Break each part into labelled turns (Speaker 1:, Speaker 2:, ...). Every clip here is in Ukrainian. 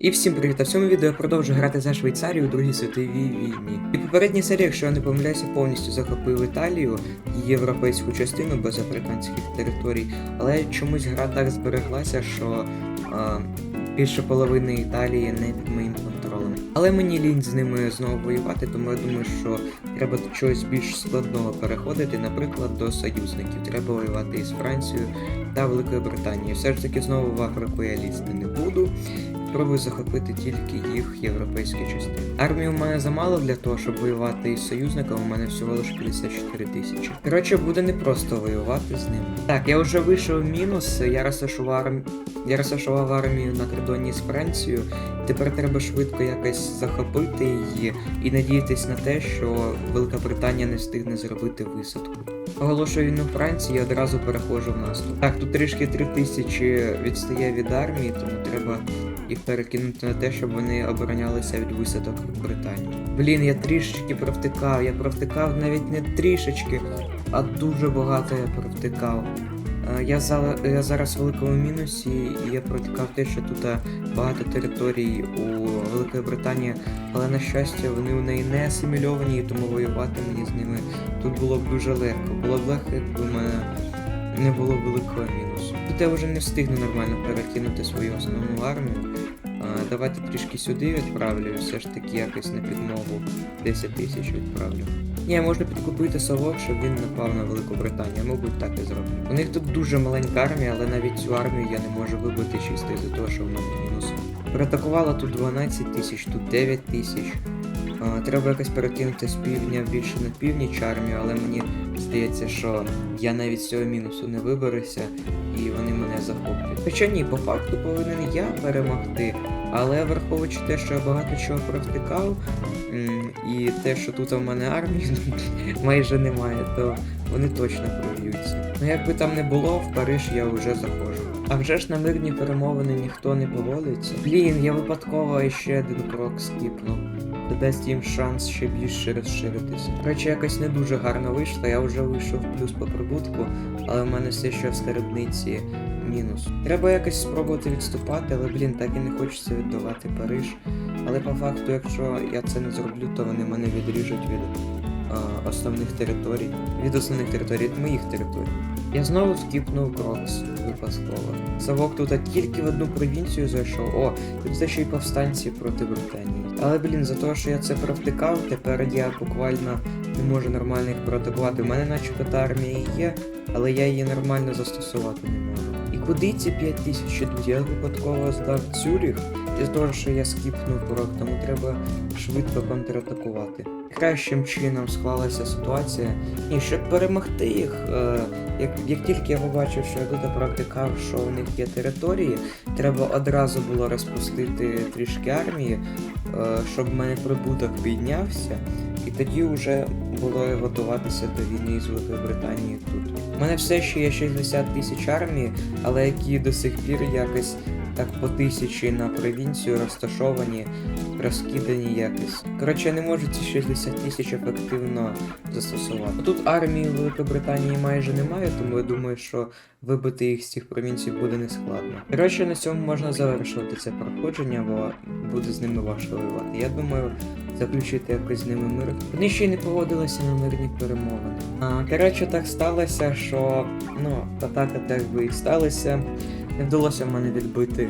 Speaker 1: І всім привіт! А в цьому відео я продовжую грати за Швейцарію у Другій світовій війні. І попередня серія, якщо я не помиляюся, повністю захопив Італію, її європейську частину без африканських територій, але чомусь гра так збереглася, що а, більше половини Італії не під моїм контролем. Але мені лінь з ними знову воювати, тому я думаю, що треба до чогось більш складного переходити, наприклад, до союзників. Треба воювати із Францією та Великою Британією. Все ж таки знову в Африку я лізти не буду. Спробую захопити тільки їх європейські частини. Армії у мене замало для того, щоб воювати із союзниками, у мене всього лише 54 тисячі. Коротше, буде непросто воювати з ними. Так, я вже вийшов в мінус, я розташував, арм... я розташував армію на кордоні з Францією. Тепер треба швидко якось захопити її і надіятись на те, що Велика Британія не встигне зробити висадку. Оголошую війну Франції і одразу переходжу в наступ. Так, тут трішки 3 тисячі відстає від армії, тому треба їх перекинути на те, щоб вони оборонялися від висадок Британії. Блін, я трішечки провтикав. Я провтикав навіть не трішечки, а дуже багато я провтикав. Е, Я, я зараз в великому мінусі, і я провтикав те, що тут е, багато територій у Великої Британії, але на щастя вони у неї не асимільовані, тому воювати мені з ними тут було б дуже легко. Було б легко, якби мене не було великого мінусу. Тут я вже не встигну нормально перекинути свою основну армію. Давайте трішки сюди відправлю, все ж таки якось на підмогу 10 тисяч відправлю. Ні, можна підкупити совок, щоб він напав на Велику Британію, мабуть, так і зроблю. У них тут дуже маленька армія, але навіть цю армію я не можу вибити чисто із-за того, що в мінус. Переатакувала тут 12 тисяч, тут 9 тисяч. Треба якось перекинути з півдня більше на північ армію, але мені здається, що я навіть з цього мінусу не виберуся, і вони мене захоплять. Хоча ні, по факту повинен я перемогти, але враховуючи те, що я багато чого провтикав, і те, що тут в мене армії майже немає, то вони точно проб'ються. Ну якби там не було, в Париж я вже заходжу. А вже ж на мирні перемовини ніхто не поводиться. Блін, я випадково ще один крок скіпнув. Це дасть їм шанс ще більше розширитися. Коротше, якось не дуже гарно вийшло, я вже вийшов плюс по прибутку, але в мене все ще в скарбниці мінус. Треба якось спробувати відступати, але блін, так і не хочеться віддавати Париж. Але по факту, якщо я це не зроблю, то вони мене відріжуть від основних територій. Від основних територій, від моїх територій. Я знову скіпнув Крокс випадково. Савок тут тільки в одну провінцію зайшов. О, тут це ще й повстанці проти Британії. Але блін, за те, що я це провтикав, тепер я буквально не можу нормально їх проатакувати. У мене начебто армія є, але я її нормально застосувати не можу. І куди ці 5 тисяч ідуть? Я випадково здав Цюріх, із того, що я скіпнув крок, тому треба швидко контратакувати. Кращим чином склалася ситуація. І щоб перемогти їх, е, як, як тільки я побачив, що я тут практикав, що у них є території, треба одразу було розпустити трішки армії, е, щоб в мене прибуток піднявся, і тоді вже було готуватися до війни з Великою Британією тут. У мене все ще є 60 тисяч армії, але які до сих пір якось так по тисячі на провінцію розташовані, розкидані якось. Коротше, не можу ці 60 тисяч ефективно застосувати. Тут армії Великої Британії майже немає, тому я думаю, що вибити їх з цих провінцій буде нескладно. Коротше, на цьому можна завершувати це проходження, бо буде з ними важко воювати. Я думаю, заключити якось з ними мир. Вони ще й не погодилися на мирні перемовини. А, коротше, так сталося, що ну, атака так би і сталася. Не вдалося в мене відбити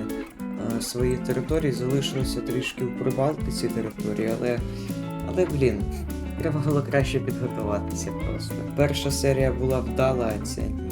Speaker 1: свої території, залишилося трішки в Прибалтиці території, але. Але блін, треба було краще підготуватися просто. Перша серія була вдала, а ця ні.